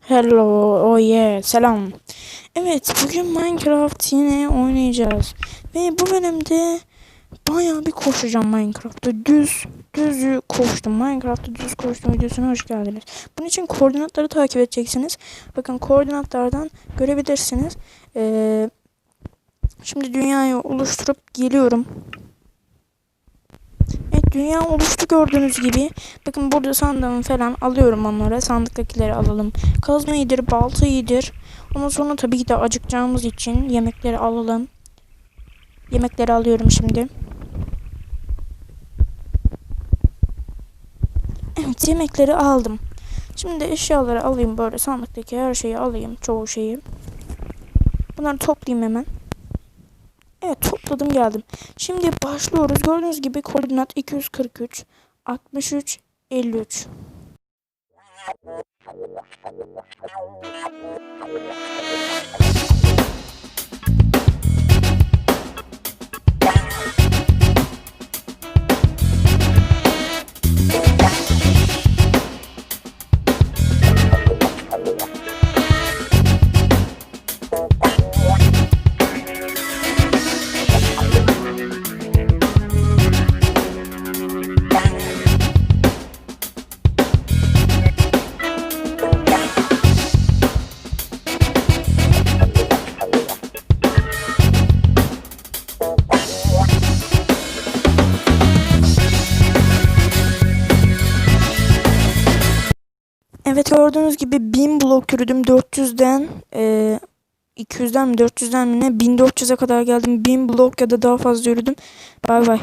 Hello, oh yeah, selam. Evet, bugün Minecraft yine oynayacağız. Ve bu bölümde bayağı bir koşacağım Minecraft'ta. Düz, düz koştum. Minecraft'ta düz koştum videosuna hoş geldiniz. Bunun için koordinatları takip edeceksiniz. Bakın koordinatlardan görebilirsiniz. Ee, şimdi dünyayı oluşturup geliyorum. Dünya oluştu gördüğünüz gibi. Bakın burada sandığımı falan alıyorum onlara. Sandıktakileri alalım. Kazma iyidir, balta iyidir. Ondan sonra tabii ki de acıkacağımız için yemekleri alalım. Yemekleri alıyorum şimdi. Evet yemekleri aldım. Şimdi eşyaları alayım böyle sandıktaki her şeyi alayım. Çoğu şeyi. Bunları toplayayım hemen. Evet topladım geldim. Şimdi başlıyoruz. Gördüğünüz gibi koordinat 243, 63, 53. Evet gördüğünüz gibi 1000 blok yürüdüm 400'den e, 200'den mi 400'den mi ne 1400'e kadar geldim 1000 blok ya da daha fazla yürüdüm. Bay bay.